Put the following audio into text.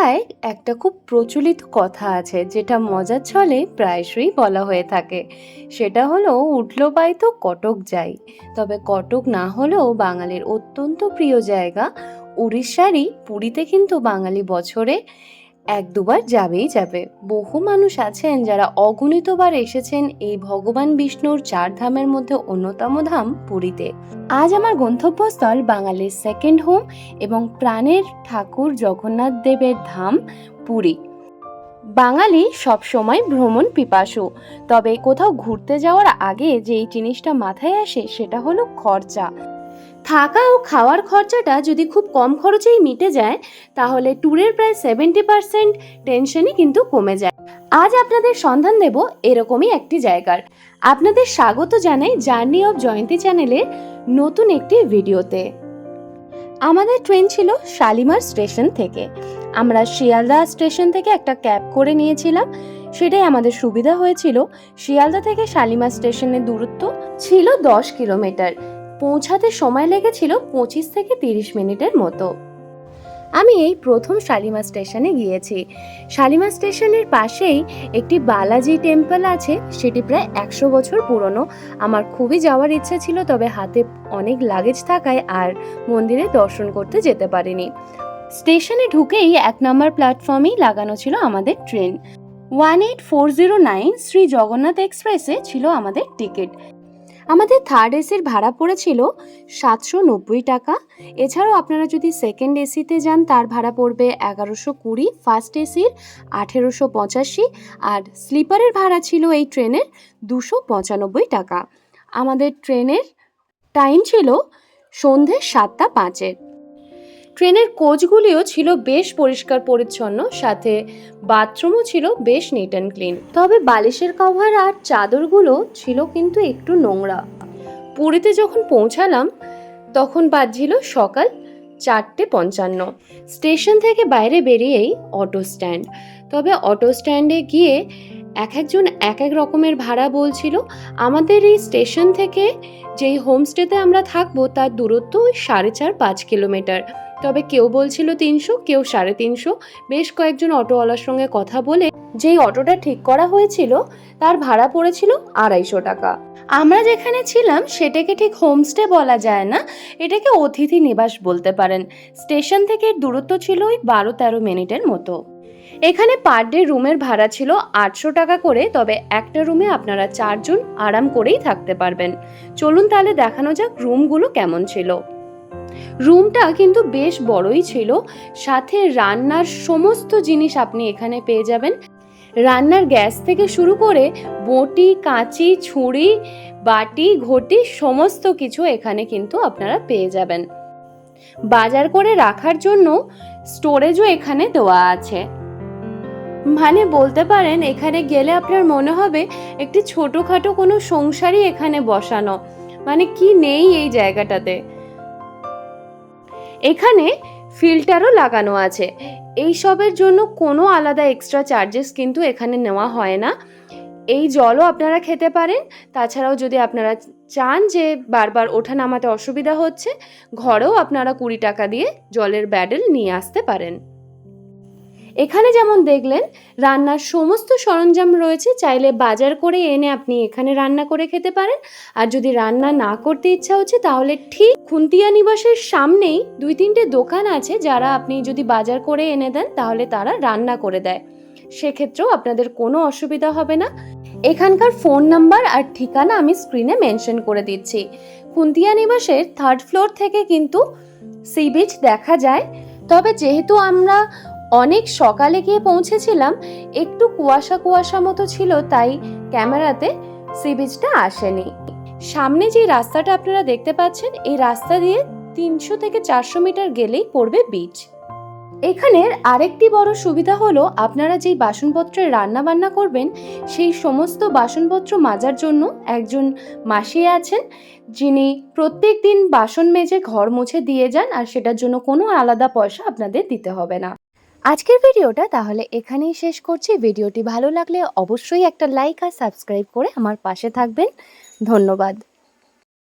বাংলায় একটা খুব প্রচলিত কথা আছে, যেটা মজার ছলে প্রায়শই বলা হয়ে থাকে। সেটা হলো, উঠল পাই তো কটক যাই। তবে কটক না হলেও বাঙালির অত্যন্ত প্রিয় জায়গা, উড়িষ্যারই পুরীতে কিন্তু বাঙালি বছরে এক দুবার যাবেই যাবে। বহু মানুষ আছেন যারা অগণিতবার এসেছেন এই ভগবান বিষ্ণুর চার ধামের মধ্যে অন্যতম ধাম পুরীতে। আজ আমার গন্তব্যস্থল বাঙালির সেকেন্ড হোম এবং প্রাণের ঠাকুর জগন্নাথ দেবের ধাম পুরী। বাঙালি সবসময় ভ্রমণ পিপাসু, তবে কোথাও ঘুরতে যাওয়ার আগে যেই জিনিসটা মাথায় আসে সেটা হলো খরচা। থাকা ও খাওয়ার খরচাটা যদি খুব কম খরচেই মিটে যায়, তাহলে ট্যুরের প্রায় সেভেন্টি পার্সেন্ট টেনশনই কিন্তু কমে যায়। আজ আপনাদের সন্ধান দেব এরকমই একটি জায়গার। আপনাদের স্বাগত জানাই জার্নি অফ জয়ন্তী চ্যানেলের নতুন একটি ভিডিওতে। আমাদের ট্রেন ছিল শালিমার স্টেশন থেকে। আমরা শিয়ালদা স্টেশন থেকে একটা ক্যাব করে নিয়েছিলাম। সেটাই আমাদের সুবিধা হয়েছিল। শিয়ালদা থেকে শালিমার স্টেশনের দূরত্ব ছিল দশ কিলোমিটার। পৌঁছাতে সময় লেগেছিল পঁচিশ থেকে তিরিশ মিনিটের মতো। আমি এই প্রথম শালিমা স্টেশনে গিয়েছি। শালিমা স্টেশনের পাশেই একটি বালাজি টেম্পল আছে, সেটি প্রায় একশো বছর পুরনো। আমার খুবই যাওয়ার ইচ্ছে ছিল, তবে হাতে অনেক লাগেজ থাকায় আর মন্দিরে দর্শন করতে যেতে পারিনি। স্টেশনে ঢুকেই এক নম্বর প্ল্যাটফর্মেই লাগানো ছিল আমাদের train. One eight four zero nine Shri Jagannath এক্সপ্রেসে ছিল আমাদের টিকিট। আমাদের থার্ড এসির ভাড়া পড়েছিল সাতশো নব্বই টাকা। এছাড়াও আপনারা যদি সেকেন্ড এসিতে যান, তার ভাড়া পড়বে এগারোশো কুড়ি ফার্স্ট এসির আঠেরোশো পঁচাশি আর স্লিপারের ভাড়া ছিল এই ট্রেনের দুশো পঁচানব্বই টাকা। আমাদের ট্রেনের টাইম ছিল সন্ধে সাতটা পাঁচের ট্রেনের কোচগুলিও ছিল বেশ পরিষ্কার পরিচ্ছন্ন, সাথে বাথরুমও ছিল বেশ নিট অ্যান্ড ক্লিন তবে বালিশের কভার আর চাদরগুলো ছিল কিন্তু একটু নোংরা। পুরীতে যখন পৌঁছালাম, তখন বাজছিল সকাল চারটে পঞ্চান্ন। স্টেশন থেকে বাইরে বেরিয়েই অটো স্ট্যান্ড। তবে অটো স্ট্যান্ডে গিয়ে এক একজন এক এক রকমের ভাড়া বলছিল, আমাদের এই স্টেশন থেকে যেই হোমস্টেতে আমরা থাকব তার দূরত্ব ওই সাড়ে চার পাঁচ কিলোমিটার। তবে কেউ বলছিল তিনশো, কেউ সাড়ে তিনশো। বেশ কয়েকজন অটোওয়ালার সঙ্গে কথা বলে যেই অটোটা ঠিক করা হয়েছিল, তার ভাড়া পড়েছিল আড়াইশো টাকা। আমরা যেখানে ছিলাম, সেটাকে ঠিক হোমস্টে বলা যায় না, এটাকে অতিথি নিবাস বলতে পারেন। স্টেশন থেকে দূরত্ব ছিল ওই বারো তেরো মিনিটের মতো। এখানে পার ডে রুমের ভাড়া ছিল আটশো টাকা করে, তবে একটা রুমে আপনারা চারজন আরাম করেই থাকতে পারবেন। চলুন তাহলে দেখানো যাক রুমগুলো কেমন ছিল। রুমটা কিন্তু বেশ বড়ই ছিল। সাথে রান্নার সমস্ত জিনিস আপনি এখানে পেয়ে যাবেন। রান্নার গ্যাস থেকে শুরু করে বটি, কাঁচি, ছুরি, বাটি, ঘটি সমস্ত কিছু এখানে কিন্তু আপনারা পেয়ে যাবেন। বাজার করে রাখার জন্য স্টোরেজও এখানে দেওয়া আছে। মানে বলতে পারেন, এখানে গেলে আপনার মনে হবে একটি ছোটোখাটো কোনো সংসারই এখানে বসানো। মানে কি নেই এই জায়গাটাতে? এখানে ফিল্টারও লাগানো আছে। এই সবের জন্য কোনো আলাদা এক্সট্রা চার্জেস কিন্তু এখানে নেওয়া হয় না। এই জলও আপনারা খেতে পারেন। তাছাড়াও যদি আপনারা চান যে বারবার ওঠা নামাতে অসুবিধা হচ্ছে, ঘরেও আপনারা কুড়ি টাকা দিয়ে জলের ব্যাডেল নিয়ে আসতে পারেন। এখানে যেমন দেখলেন, রান্নার সমস্ত সরঞ্জাম রয়েছে, চাইলে বাজার করে এনে আপনি এখানে রান্না করে খেতে পারেন। আর যদি রান্না না করতে ইচ্ছা হচ্ছে, তাহলে ঠিক খুন্তিয়া নিবাসের সামনেই দুই তিনটে দোকান আছে, যারা আপনি যদি বাজার করে এনে দেন, তাহলে তারা রান্না করে দেয়। সেক্ষেত্রেও আপনাদের কোনো অসুবিধা হবে না। এখানকার ফোন নাম্বার আর ঠিকানা আমি স্ক্রিনে মেনশন করে দিচ্ছি। খুন্তিয়া নিবাসের থার্ড ফ্লোর থেকে কিন্তু সি বিচ দেখা যায়। তবে যেহেতু আমরা অনেক সকালে গিয়ে পৌঁছেছিলাম, একটু কুয়াশা কুয়াশা মতো ছিল, তাই ক্যামেরাতে সি বিচটা আসেনি। সামনে যে রাস্তাটা আপনারা দেখতে পাচ্ছেন, এই রাস্তা দিয়ে তিনশো থেকে চারশো মিটার গেলেই পড়বে বিচ এখানের আরেকটি বড় সুবিধা হলো, আপনারা যেই বাসনপত্রে রান্না বান্না করবেন, সেই সমস্ত বাসনপত্র মাজার জন্য একজন মাসি আছেন, যিনি প্রত্যেক দিন বাসন মেজে ঘর মুছে দিয়ে যান, আর সেটার জন্য কোনো আলাদা পয়সা আপনাদের দিতে হবে না। আজকের ভিডিওটা তাহলে এখানেই শেষ করছি। ভিডিওটি ভালো লাগলে অবশ্যই একটা লাইক আর সাবস্ক্রাইব করে আমার পাশে থাকবেন। ধন্যবাদ।